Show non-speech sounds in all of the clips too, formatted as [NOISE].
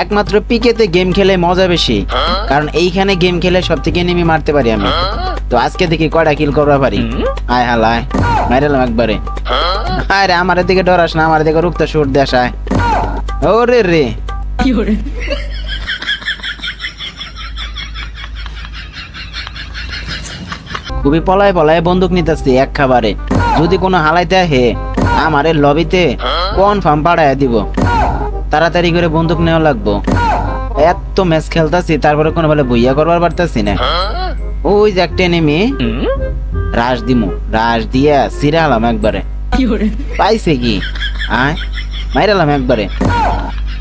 একমাত্র পিকেতে গেম খেলে মজা বেশি। কারণ এইখানে গেম খেলে সব থেকে এনিমি মারতে পারি আমি। তো আজকে দেখি কয়টা কিল করবা পারি। আয় হালায় মাইরালাম একবারে। আরে আমার দিকে ডরাস না আমার দিকে রুক্ত সুর দেশ আয়। ওরে রে। খুবই পলায় পলায় বন্দুক নিতেছি এক খাবারে। যদি কোনো হালাইতে হে আমারে লবিতে কনফার্ম পাড়ায় দিব। তাড়াতাড়ি করে বন্দুক নেওয়া লাগবো। এত ম্যাচ খেলতাছি তারপরে কোনো বলে বইয়া করবার পারতাছি না। ওই যে একটা নেমে রাশ দিমু রাশ দিয়া সিরালাম একবারে। পাইছে কি? আয় মাইরালাম একবারে।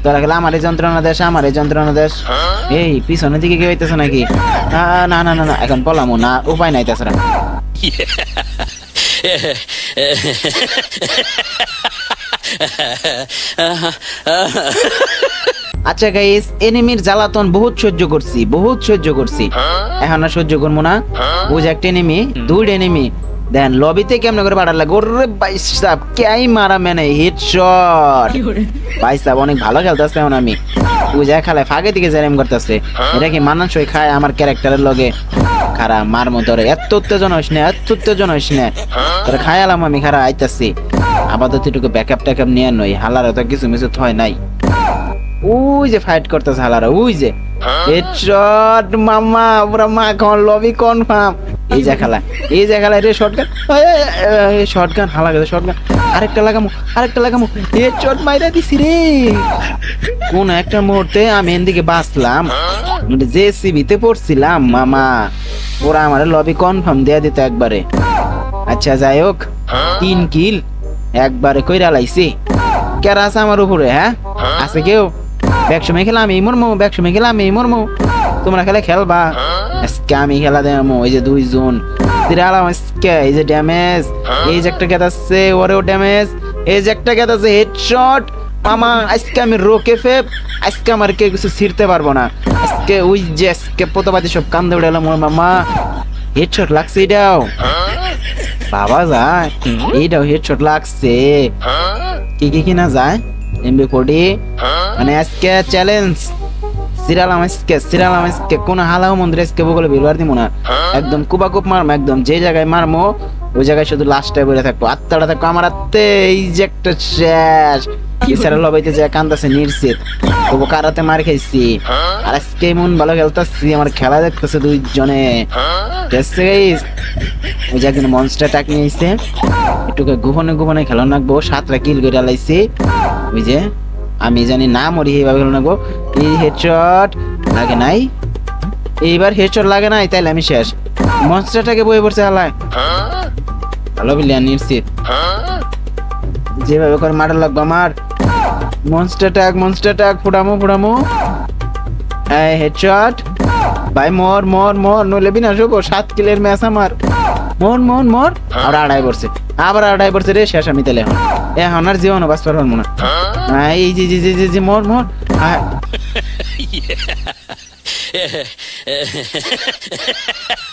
তোরা গেলে আমার যন্ত্রণা দেশ আমার যন্ত্রণা দেশ এই পিছনের দিকে কেউ হইতেছে নাকি? না না না না এখন পলামু না উপায় নাই তাছাড়া। [LAUGHS] [LAUGHS] [LAUGHS] আচ্ছা গাইস এনিমির জ্বালাতন বহুত সহ্য করছি বহুত সহ্য করছি। এখন আর সহ্য করব না। বুঝ একটা এনিমি দুই এনিমি দেন লবিতে কেমন করে বাড়ার লাগে? ওরে বাইশ সাপ কেই মারা মেনে হেডশট ভাই সাহেব অনেক ভালো খেলতেছে এখন আমি। ওই যা খেলায় ফাঁকে দিকে জ্যারেম করতেছে। এটা কি মানানসই খায় আমার ক্যারেক্টারের লগে? খারা মার মতো রে এত উত্তেজনা হইস না এত উত্তেজনা হইস না। তোর খায়ালাম আমি খারা আইতাছি। আপাতত এটুকু ব্যাকআপ ট্যাকআপ নিয়ে নই হালার তো কিছু মিছু থয় নাই। ওই যে ফাইট করতেছে হালারা ওই যে। হেডশট মামা পুরা মা কোন লবি কনফার্ম এই যে খেলা, এই যে রে শটগান শটগান হালা গেছে শটগান আরেকটা লাগামু আরেকটা লাগামু। হেডশট মাইরা দিছি রে। কোন একটা মুহূর্তে আমি এদিকে বাঁচলাম। যে সিবিতে পড়ছিলাম, মামা। ওরা আমার লবি কনফার্ম দেয়া দিত একবারে। আচ্ছা যাই হোক, তিন কিল একবারে কইরা লাইছি। কেরা আছে আমার উপরে হ্যাঁ? আছে কেউ? ব্যাক সময় খেলা আমি মরমো ব্যাক সময় খেলা আমি মরমো তোমরা খেলে খেলবা। আজকে আমি খেলা দেবো ওই যে দুইজন। সিরালাম আজকে, এই যে ড্যামেজ। এই যে একটা গেত আছে, ওরেও ড্যামেজ। এই যে একটা গেত আছে, হেডশট। মামা, আজকে আমি রোকে ফেপ আজকে আমার কেউ কিছু ছিঁড়তে পারব না। আজকে ওই যে আজকে পোতাপাতি সব কান্দে উড়ে এলাম ওর মামা। হেডশট লাগছে এটাও। বাবা যায় এইটাও হেডশট লাগছে। কি কি কিনা যায়? এমবি কোডি মানে আজকে চ্যালেঞ্জ সিরালাম আজকে কোন হালাও মন্দির আজকে বগলে বিরবার দিব না। একদম মারমো একদম যে জায়গায় মারমো ওই জায়গায় শুধু বলে থাকব। আত্মাটা থাকব আমার আত্মে এই যে একটা শেষ। এছাড়া লবাইতে যে কান্দাছে নির্সিত তবু কারাতে মার খাইছি। আর আজকে মন ভালো খেলতেছি আমার খেলা দেখতেছে দুইজনে। ওই যে একদিন মনস্টার টাক নিয়ে এসে একটু গোপনে গোপনে খেলা নাকবো সাতটা কিল করে লাইছি। ওই যে আমি জানি না মরি, এইভাবে খেলা নাকবো এই হেডশট লাগে নাই। এইবার হেডশট লাগে নাই, তাইলে আমি শেষ। মনস্টারটাকে বয়ে পড়ছে হালায়। ভালো বিলিয়ান নিশ্চিত যেভাবে করে মারা লাগবে আমার। মনস্টার ট্যাগ মনস্টার ট্যাগ ফুটামো ফুটামো এই হেডশট ভাই, মর মর মর, নইলে বিনাশ হব, সাত কিলের ম্যাচ আমার। মর মর মর। আর আড়াই পড়ছে। আবার আড়াই পড়ছে রে, শেষ আমি তাহলে এখন আর জীবন বাঁচ পারব না। এই যে যে যে যে মর মর। হ্যাঁ [LAUGHS]